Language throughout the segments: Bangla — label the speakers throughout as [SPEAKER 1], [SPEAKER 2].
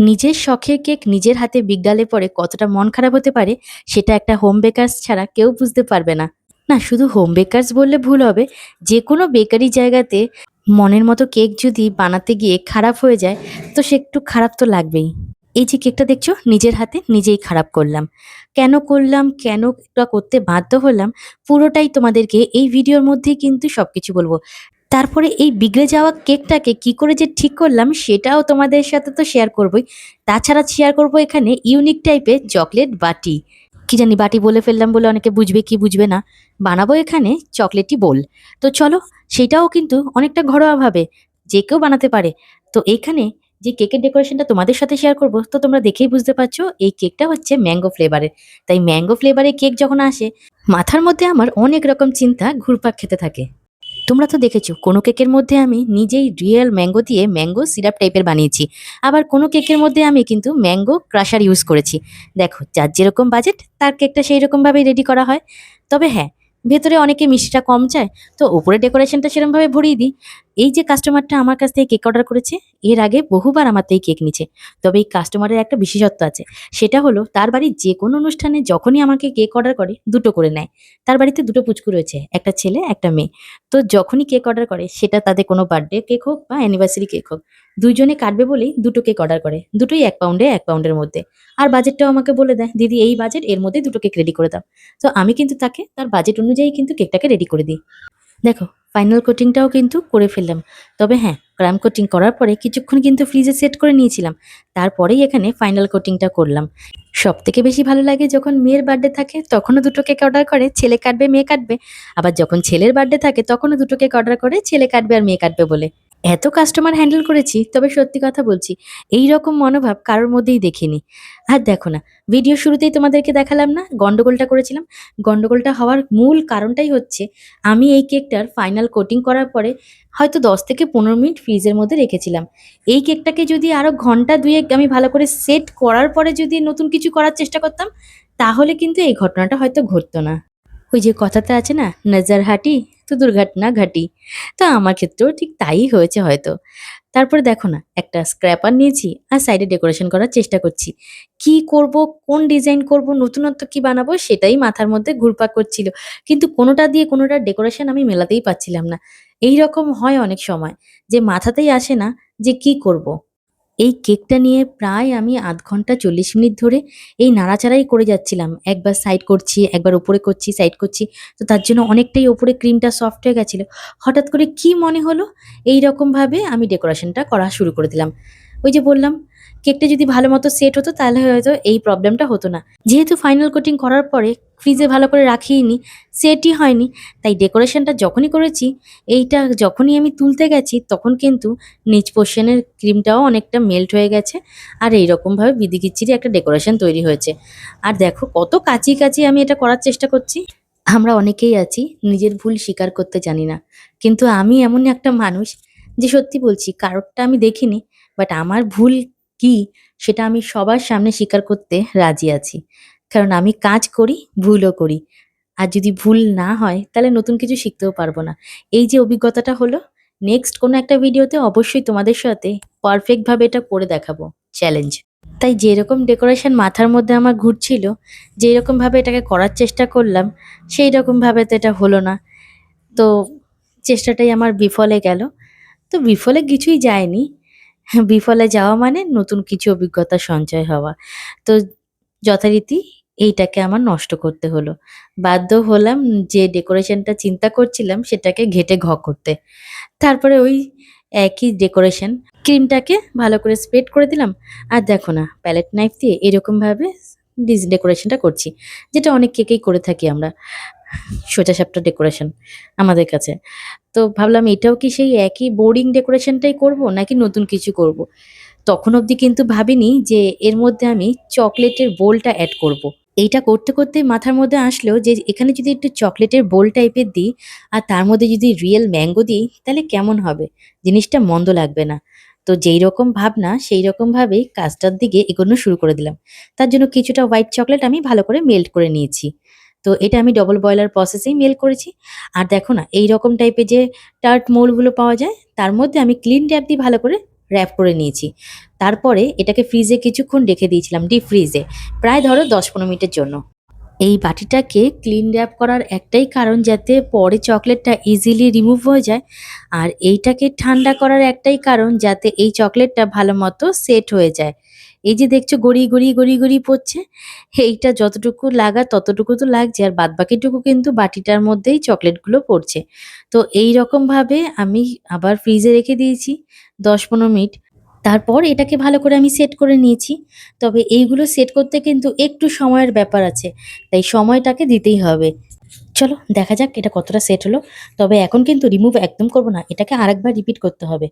[SPEAKER 1] নিজের শখের কেক নিজের হাতে বিগড়ালে পরে কতটা মন খারাপ হতে পারে, সেটা একটা হোম বেকারস ছাড়া কেউ বুঝতে পারবে না। না, শুধু হোম বেকারস বললে ভুল হবে। যে কোনো বেকারি জায়গাতে মনের মতো কেক যদি বানাতে গিয়ে খারাপ হয়ে যায়, তো সে একটু খারাপ তো লাগবেই। এই যে কেকটা দেখছ, নিজের হাতে নিজেই খারাপ করলাম। কেন করলাম, কেন করতে বাধ্য হলাম, পুরোটাই তোমাদেরকে এই ভিডিওর মধ্যেই কিন্তু সবকিছু বলব। তারপরে এই বিগড়ে যাওয়া কেকটাকে কি করে যে ঠিক করলাম সেটাও তোমাদের সাথে তো শেয়ার করবই। তাছাড়া শেয়ার করব এখানে ইউনিক টাইপের চকলেট বাটি। কি জানি বাটি বলে ফেললাম বলে অনেকে বুঝবে কি বুঝবে না। বানাবো এখানে চকলেটই বোল তো চলো, সেটাও কিন্তু অনেকটা ঘরোয়াভাবে যে কেউ বানাতে পারে। তো এখানে যে কেকের ডেকোরেশনটা তোমাদের সাথে শেয়ার করব, তো তোমরা দেখেই বুঝতে পারছ এই কেকটা হচ্ছে ম্যাঙ্গো ফ্লেভারের তাই ম্যাঙ্গো ফ্লেভারের কেক যখন আসে, মাথার মধ্যে আমার অনেক রকম চিন্তা ঘুরপাক খেতে থাকে। তোমরা তো দেখেছ, কোনো কেকের মধ্যে আমি নিজেই রিয়েল ম্যাঙ্গো দিয়ে ম্যাঙ্গো সিরাপ টাইপের বানিয়েছি। আবার কোনো কেকের মধ্যে আমি কিন্তু ম্যাঙ্গো ক্রাশার ইউজ করেছি। দেখো, যার যেরকম বাজেট, তার কেকটা সেই রকমভাবেই রেডি করা হয়। তবে হ্যাঁ ভেতরে অনেকে মিষ্টিটা কম চায়, তো ওপরে ডেকোরেশনটা সেরকমভাবে ভরিয়ে দিই। এই যে কাস্টমারটা আমার কাছ থেকে কেক অর্ডার করেছে, এর আগে বহুবার আমার থেকে কেক নিচ্ছে তবে এই কাস্টমারের একটা বিশেষত্ব আছে, সেটা হলো তার বাড়ির যে কোনো অনুষ্ঠানে যখনই আমাকে কেক অর্ডার করে, দুটো করে নেয়। তার বাড়িতে দুটো পুচকু রয়েছে, একটা ছেলে, একটা মেয়ে। তো যখনই কেক অর্ডার করে, সেটা তাদের কোনো বার্থডে কেক হোক বা অ্যানিভার্সারি কেক হোক, দুইজনে কাটবে বলেই দুটো কেক অর্ডার করে, দুটোই এক পাউন্ডে এক পাউন্ডের মধ্যে। আর বাজেটটাও আমাকে বলে দেয়, দিদি, এই বাজেট এর মধ্যে দুটো কেক রেডি করে দাও। তো আমি কিন্তু তাকে, তার বাজেট অনুযায়ী কিন্তু কেকটাকে রেডি করে দিই। দেখো ফাইনাল কোটিংটাও কিন্তু করে ফেললাম। তবে হ্যাঁ ক্রাম কোটিং করার পরে কিছুক্ষণ কিন্তু ফ্রিজে সেট করে নিয়েছিলাম। তারপরেই এখানে ফাইনাল কোটিংটা করলাম। সব থেকে বেশি ভালো লাগে যখন মেয়ের বার্থডে থাকে, তখনও দুটো কেক অর্ডার করে, ছেলে কাটবে, মেয়ে কাটবে। আবার যখন ছেলের বার্থডে থাকে, তখনও দুটো কেক অর্ডার করে, ছেলে কাটবে আর মেয়ে কাটবে বলে। এত কাস্টমার হ্যান্ডেল করেছি, তবে সত্যি কথা বলছি এই রকম মনোভাব কারোর মধ্যেই দেখিনি। আর দেখো না ভিডিও শুরুতেই তোমাদেরকে দেখালাম না, গন্ডগোলটা করেছিলাম। গন্ডগোলটা হওয়ার মূল কারণটাই হচ্ছে, আমি এই কেকটার ফাইনাল কোটিং করার পরে হয়তো দশ থেকে পনেরো মিনিট ফ্রিজের মধ্যে রেখেছিলাম। এই কেকটাকে যদি আরও ঘণ্টা দুয়েক আমি ভালো করে সেট করার পরে যদি নতুন কিছু করার চেষ্টা করতাম, তাহলে কিন্তু এই ঘটনাটা হয়তো ঘটতো না। ওই যে কথাতে আছে না, নজর হাঁটি তো দুর্ঘটনা ঘাটি। তো আমার ক্ষেত্রেও ঠিক তাই হয়েছে হয়তো। তারপরে দেখো না, একটা স্ক্র্যাপার নিয়েছি আর সাইডে ডেকোরেশন করার চেষ্টা করছি। কি করব, কোন ডিজাইন করব, নতুনত্ব কি বানাবো সেটাই মাথার মধ্যে ঘুরপাক করছিল। কিন্তু কোনোটা দিয়ে কোনোটা ডেকোরেশন আমি মেলাতেই পাচ্ছিলাম না। এই রকম হয় অনেক সময় যে মাথাতেই আসে না যে কি করব। এই কেকটা নিয়ে প্রায় আমি আধ ঘণ্টা চল্লিশ মিনিট ধরে এই নাড়াচাড়াই করে যাচ্ছিলাম। একবার সাইড করছি, একবার উপরে করছি সাইড করছি। তো তার জন্য অনেকটাই ওপরে ক্রিমটা সফট হয়ে গেছিল। হঠাৎ করে কি মনে হলো? এই রকমভাবে আমি ডেকোরেশনটা করা শুরু করে দিলাম। ওই যে বললাম কেকটা যদি ভালো মতো সেট হতো, তাহলে হয়তো এই প্রবলেমটা হতো না। যেহেতু ফাইনাল কোটিং করার পরে ফ্রিজে ভালো করে রাখিনি সেটই হয়নি, তাই ডেকোরেশনটা যখনই করেছি, এইটা যখনই আমি তুলতে গেছি, তখন কিন্তু নিচ পোর্শনের ক্রিমটাও অনেকটা মেল্ট হয়ে গেছে, আর এইরকমভাবে বিদিকিচ্ছিরি একটা ডেকোরেশন তৈরি হয়েছে। আর দেখো কত কাছি কাছি আমি এটা করার চেষ্টা করছি। আমরা অনেকেই আছি, নিজের ভুল স্বীকার করতে জানি না। কিন্তু আমি এমন একটা মানুষ যে সত্যি বলছি, কারোরটা আমি দেখিনি বাট আমার ভুল কি সেটা আমি সবার সামনে স্বীকার করতে রাজি আছি। কারণ আমি কাজ করি, ভুলও করি। আর যদি ভুল না হয়, তাহলে নতুন কিছু শিখতেও পারব না। এই যে অভিজ্ঞতাটা হলো নেক্সট কোনো একটা ভিডিওতে অবশ্যই তোমাদের সাথে পারফেক্টভাবে এটা করে দেখাবো চ্যালেঞ্জ তাই যেরকম ডেকোরেশন মাথার মধ্যে আমার ঘুরছিল যেই রকমভাবে এটাকে করার চেষ্টা করলাম সেই রকমভাবে তো এটা হলো না। তো চেষ্টাটাই আমার বিফলে গেল। তো বিফলে কিছুই যায়নি। বিফলে যাওয়া মানে নতুন কিছু অভিজ্ঞতা সঞ্চয় হওয়া। তো যথারীতি এইটাকে আমার নষ্ট করতে হলো। বাধ্য হলাম যে ডেকোরেশনটা চিন্তা করছিলাম সেটাকে ঘেটে ঘ করতে। তারপরে ওই একই ডেকোরেশন ক্রিমটাকে ভালো করে স্প্রেড করে দিলাম। আর দেখো না, প্যালেট নাইফ দিয়ে এরকমভাবে ডিস, ডেকোরেশনটা করছি, যেটা অনেক কেকেই করে থাকি আমরা। সোজা সাপটা ডেকোরেশন আমাদের কাছে। তো ভাবলাম এটাও কি সেই একই বোরিং ডেকোরেশনটাই করব নাকি নতুন কিছু করব। তখন অবধি কিন্তু ভাবিনি যে এর মধ্যে আমি চকলেটের বোলটা অ্যাড করব। এইটা করতে করতে মাথার মধ্যে আসলো যে এখানে যদি একটু চকলেটের বোল টাইপের দিই আর তার মধ্যে যদি রিয়েল ম্যাঙ্গো দিই, তাহলে কেমন হবে? জিনিসটা মন্দ লাগবে না। তো যেই রকম ভাবনা, সেই রকমভাবেই কাজটার দিকে এগোনো শুরু করে দিলাম। তার জন্য কিছুটা হোয়াইট চকলেট আমি ভালো করে মেল্ট করে নিয়েছি। তো এটা আমি ডবল বয়লার প্রসেসেই মেল করেছি। আর দেখো না এই রকম টাইপের যে টার্ট মোলগুলো পাওয়া যায়, তার মধ্যে আমি ক্লিন ট্যাপ দিয়ে ভালো করে র্যাপ করে নিয়েছি। তারপরে এটাকে ফ্রিজে কিছুক্ষণ রেখে দিয়েছিলাম ডিপ ফ্রিজে প্রায় ধরো দশ পনেরো মিনিটের জন্য। এই বাটিটাকে ক্লিন র্যাপ করার একটাই কারণ যাতে পরে চকলেটটা ইজিলি রিমুভ হয়ে যায়, আর এইটাকে ঠান্ডা করার একটাই কারণ যাতে এই চকলেটটা ভালো মতো সেট হয়ে যায়। এই যে দেখছ গড়িয়ে গড়িয়ে গড়িয়ে গড়িয়ে পড়ছে, এইটা যতটুকু লাগা ততটুকু তো লাগছে, আর বাদ বাকিটুকু কিন্তু বাটিটার মধ্যেই চকলেটগুলো পড়ছে। তো এই রকম ভাবে আমি আবার ফ্রিজে রেখে দিয়েছি দশ পনেরো মিনিট। তারপর এটাকে ভালো করে আমি সেট করে নিয়েছি, তবে এইগুলো সেট করতে কিন্তু একটু সময়ের ব্যাপার আছে, তাই সময়টাকে দিতেই হবে। চলো, দেখা যাক এটা কতটা সেট হলো। তবে এখন কিন্তু রিমুভ একদম করব না, এটাকে আরেকবার রিপিট করতে হবে।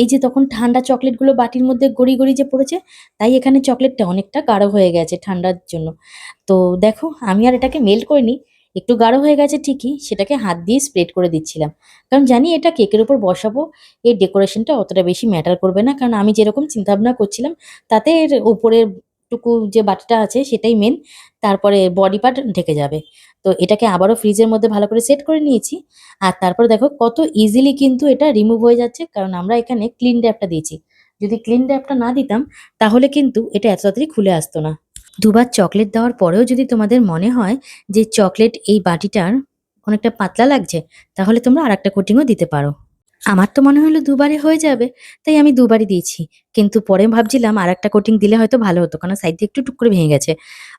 [SPEAKER 1] এই যে তখন ঠান্ডা চকলেটগুলো বাটির মধ্যে গড়ি গড়ি যে পড়েছে, তাই এখানে চকলেটটা অনেকটা গাঢ় হয়ে গেছে ঠান্ডার জন্য। তো দেখো, আমি আর এটাকে মেল্ট করিনি, একটু গাঢ় হয়ে গেছে ঠিকই, সেটাকে হাত দিয়ে স্প্রেড করে দিচ্ছিলাম। কারণ জানি এটা কেকের উপর বসাবো এর ডেকোরেশনটা অতটা বেশি ম্যাটার করবে না। কারণ আমি যেরকম চিন্তাভাবনা করছিলাম, তাতে এর উপরের টুকু যে বাটিটা আছে সেটাই মেন তারপরে বডি পার্ট ঢেকে যাবে। তো এটাকে আবারও ফ্রিজের মধ্যে ভালো করে সেট করে নিয়েছি। আর তারপরে দেখো কত ইজিলি কিন্তু এটা রিমুভ হয়ে যাচ্ছে, কারণ আমরা এখানে ক্লিন র্যাপটা দিয়েছি। যদি ক্লিন ড্যাপটা না দিতাম, তাহলে কিন্তু এটা এত তাড়াতাড়ি খুলে আসতো না। দুবার চকলেট দেওয়ার পরেও যদি তোমাদের মনে হয় যে চকলেট এই বাটিটার অনেকটা পাতলা লাগছে, তাহলে তোমরা আর একটা কোটিংও দিতে পারো। আমার তো মনে হলো দুবারে হয়ে যাবে, তাই আমি দুবারই দিয়েছি। কিন্তু পরে ভাবছিলাম আর একটা কোটিং দিলে হয়তো ভালো হতো, কারণ সাইড দিয়ে একটু টুক করে ভেঙে গেছে।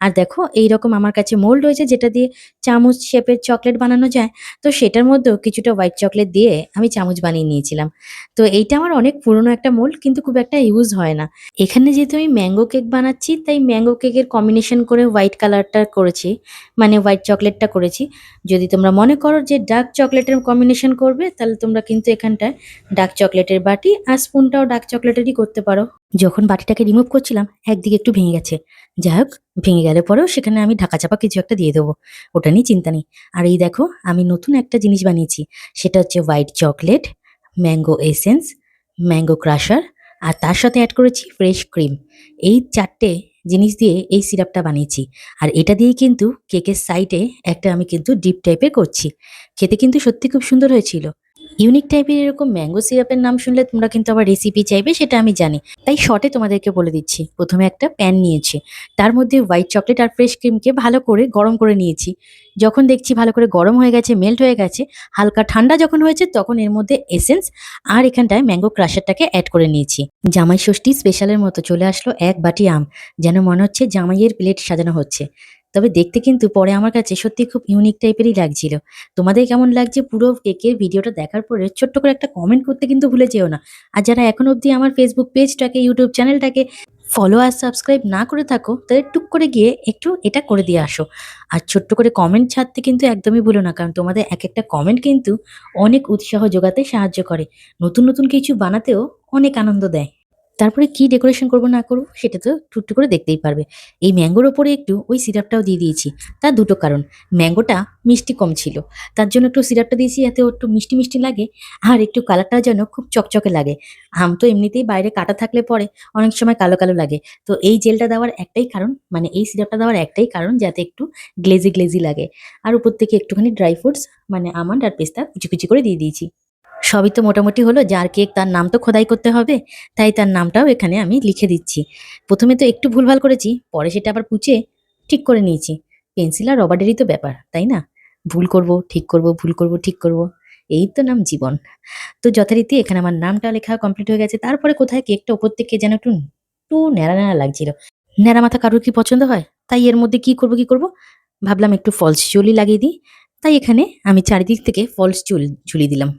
[SPEAKER 1] আর দেখো এই রকম আমার কাছে মোল্ড রয়েছে যেটা দিয়ে চামচ শেপের চকলেট বানানো যায়। তো সেটার মধ্যেও কিছুটা হোয়াইট চকলেট দিয়ে আমি চামচ বানিয়ে নিয়েছিলাম। তো এইটা আমার অনেক পুরনো একটা মোল্ড কিন্তু খুব একটা ইউজ হয় না। এখানে যেহেতু আমি ম্যাঙ্গো কেক বানাচ্ছি, তাই ম্যাঙ্গো কেকের কম্বিনেশন করে হোয়াইট কালারটা করেছি মানে হোয়াইট চকলেটটা করেছি। যদি তোমরা মনে করো যে ডার্ক চকলেটের কম্বিনেশন করবে, তাহলে তোমরা কিন্তু এখানটায় ডার্ক চকলেটের বাটি আর স্পুনটাও ডার্ক চকলেটেরই করতে পারো। যখন বাটিটাকে রিমুভ করছিলাম, একদিকে একটু ভেঙে গেছে। যাই হোক, ভেঙে গেলে পরেও সেখানে আমি ঢাকা চাপা কিছু একটা দিয়ে দেবো। ওটা নিয়ে চিন্তা নেই। আর এই দেখো, আমি নতুন একটা জিনিস বানিয়েছি। সেটা হচ্ছে white chocolate mango essence mango crusher আর তার সাথে অ্যাড করেছি ফ্রেশ ক্রিম এই চারটে জিনিস দিয়ে এই সিরাপটা বানিয়েছি। আর এটা দিয়ে কিন্তু কেকের সাইডে একটা আমি কিন্তু ডিপ টাইপের করছি। খেতে কিন্তু সত্যি খুব সুন্দর হয়েছিল। ইউনিক টাইপের এরকম ম্যাঙ্গো সিরাপের নাম শুনলে তোমরা কিন্তু আবার রেসিপি চাইবে, সেটা আমি জানি। তাই শর্টে তোমাদেরকে বলে দিচ্ছি। প্রথমে একটা প্যান নিয়েছি। তার মধ্যে হোয়াইট চকলেট আর ফ্রেশ ক্রিমকে ভালো করে গরম করে নিয়েছি। যখন দেখছি ভালো করে গরম হয়ে গেছে মেল্ট হয়ে গেছে, হালকা ঠান্ডা যখন হয়েছে, তখন এর মধ্যে এসেন্স আর এখানটায় ম্যাঙ্গো ক্রাশারটাকে অ্যাড করে নিয়েছি। জামাই ষষ্ঠী স্পেশালের মতো চলে আসলো এক বাটি আম। যেন মনে হচ্ছে জামাইয়ের প্লেট সাজানো হচ্ছে। তবে দেখতে কিন্তু পরে আমার কাছে সত্যি খুব ইউনিক টাইপেরই লাগছিল। তোমাদের কেমন লাগছে পুরো কেকের ভিডিওটা দেখার পরে ছোট্ট করে একটা কমেন্ট করতে কিন্তু ভুলে যেও না। আর যারা এখন অবধি আমার ফেসবুক পেজটাকে ইউটিউব চ্যানেলটাকে ফলো আর সাবস্ক্রাইব না করে থাকো, তাদের টুক করে গিয়ে একটু এটা করে দিয়ে আসো। আর ছোট্ট করে কমেন্ট ছাড়তে কিন্তু একদমই ভুলো না, কারণ তোমাদের এক একটা কমেন্ট কিন্তু অনেক উৎসাহ যোগাতে সাহায্য করে। নতুন নতুন কিছু বানাতেও অনেক আনন্দ দেয়। তারপরে কি ডেকোরেশন করব না করব সেটা তো টুকটু করে দেখতেই পারবে। এই ম্যাঙ্গোর ওপরে একটু ওই সিরাপটাও দিয়ে দিয়েছি। তার দুটো কারণ। ম্যাঙ্গোটা মিষ্টি কম ছিল। তার জন্য একটু সিরাপটা দিয়েছি যাতে একটু মিষ্টি মিষ্টি লাগে। আর একটু কালারটা যেন খুব চকচকে লাগে। আম তো এমনিতেই বাইরে কাটা থাকলে পরে অনেক সময় কালো কালো লাগে। তো এই জেলটা দেওয়ার একটাই কারণ মানে এই সিরাপটা দেওয়ার একটাই কারণ যাতে একটু গ্লেজি গ্লেজি লাগে। আর উপর থেকে একটুখানি ড্রাই ফ্রুটস মানে আমন্ড আর পেস্তা কুচি কুচি করে দিয়ে দিয়েছি। সবই তো মোটামুটি হলো, যার কেক তার নাম তো খোদাই করতে হবে, তাই তার নামটাও এখানে আমি লিখে দিচ্ছি। প্রথমে তো একটু ভুলভাল করেছি, পরে সেটা আবার পুচে ঠিক করে নিয়েছি। পেন্সিল আর রবারেরই তো ব্যাপার, তাই না? ভুল করব, ঠিক করব, ভুল করব, ঠিক করব, এই তো নাম জীবন। তো যথারীতি এখানে আমার নামটা লেখা কমপ্লিট হয়ে গেছে, তারপরে কোথায় কেকটা ওপর থেকে যেন একটু একটু ন্যাড়া ন্যাড়া লাগছিল। ন্যাড়া মাথা কারোর কি পছন্দ হয়? তাই এর মধ্যে কি করব কি করব? ভাবলাম একটু ফলস চুলই লাগিয়ে দিই, তাই এখানে আমি চারিদিক থেকে ফলস চুল ঝুলিয়ে দিলাম।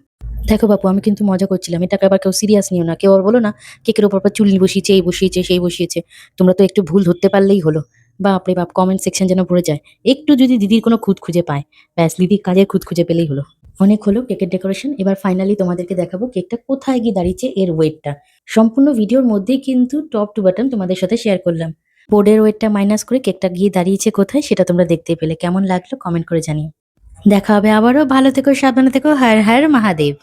[SPEAKER 1] দেখো বাপু, আমি কিন্তু মজা করছিলাম। এটাকে আবার কেউ সিরিয়াস নিও না। কেউ আর বলো না, কেকের ওপর পর চুল বসিয়েছে, এই বসিয়েছে, সেই বসিয়েছে। তোমরা তো একটু ভুল ধরতে পারলেই হলো। বাপরে বাপ কমেন্ট সেকশন যেন ভরে যায়। একটু যদি দিদির কোনো খুঁত খুঁজে পায়, ব্যাস, দিদির কাজের খুঁত খুঁজে পেলেই হলো। অনেক হলো কেকের ডেকোরেশন এবার ফাইনালি তোমাদেরকে দেখাবো কেকটা কোথায় গিয়ে দাঁড়িয়েছে এর ওয়েটটা সম্পূর্ণ ভিডিওর মধ্যেই কিন্তু টপ টু বাটন তোমাদের সাথে শেয়ার করলাম। বোর্ডের ওয়েটটা মাইনাস করে কেকটা গিয়ে দাঁড়িয়েছে কোথায়, সেটা তোমরা দেখতে পেলে। কেমন লাগল কমেন্ট করে জানিও। দেখা হবে আবারও। ভালো থেকো সাবধানে থেকো। হার হার মহাদেব।